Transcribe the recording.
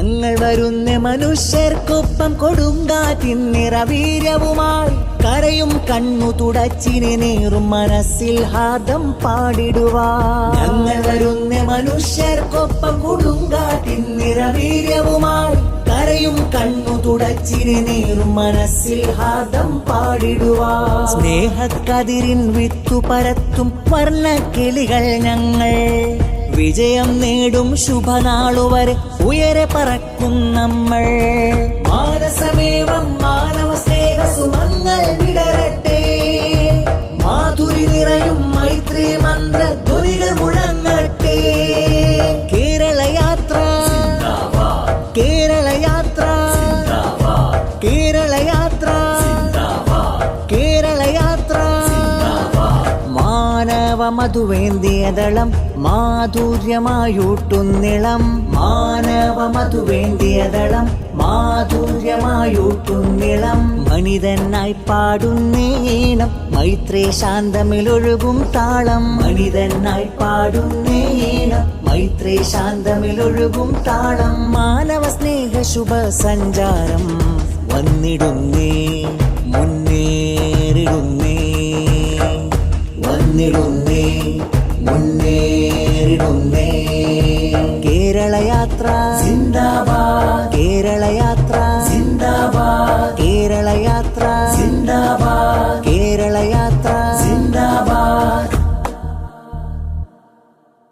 ഞങ്ങൾ വരുന്ന മനുഷ്യർക്കൊപ്പം കൊടുങ്കാറ്റിൻ നിറവീര്യവുമായി കരയും കണ്ണു തുടച്ചിനെ നേറും മനസ്സിൽ ഹാദം പാടിടുവാ ഞങ്ങൾ വരുന്ന മനുഷ്യർക്കൊപ്പം കൊടുങ്കാറ്റിൻ നിറവീര്യവുമായി കരയും കണ്ണു തുടച്ചിനെ നേറും മനസ്സിൽ ഹാദം പാടിടുവാ സ്നേഹക്കതിരിൻ വിത്തു പരത്തും വർണ കിളികൾ ഞങ്ങൾ വിജയം നേടും ശുഭനാളുവരെ ഉയരെ പറക്കും നമ്മൾ. മാനസമേവം മാനവ സ്നേഹ സുമങ്ങൾ വിടരട്ടെ. മാധുരി നിറയും മൈത്രി മന്ത്ര മാനവ മധുവേന്തിയതളം മാധുര്യമായൂട്ടുന്നിളം മാനവ മധുവേന്തിയതളം മാധുര്യമായൂട്ടുന്നിളം മനിതനായി പാടുന്നേണം മൈത്രേ ശാന്തമിലൊഴുകും താളം. മനിതനായി പാടുന്നേണം മൈത്രേ ശാന്തമിലൊഴുകും താളം. മാനവ സ്നേഹ ശുഭ സഞ്ചാരം വന്നിടുന്നേ. മുന്നിടുന്നേ മുന്നേറിടുന്നേ കേരളയാത്ര സിന്ദാബാദ്. കേരളയാത്ര സിന്ദാബാദ്. കേരളയാത്ര. സിന്ദാബാദ്.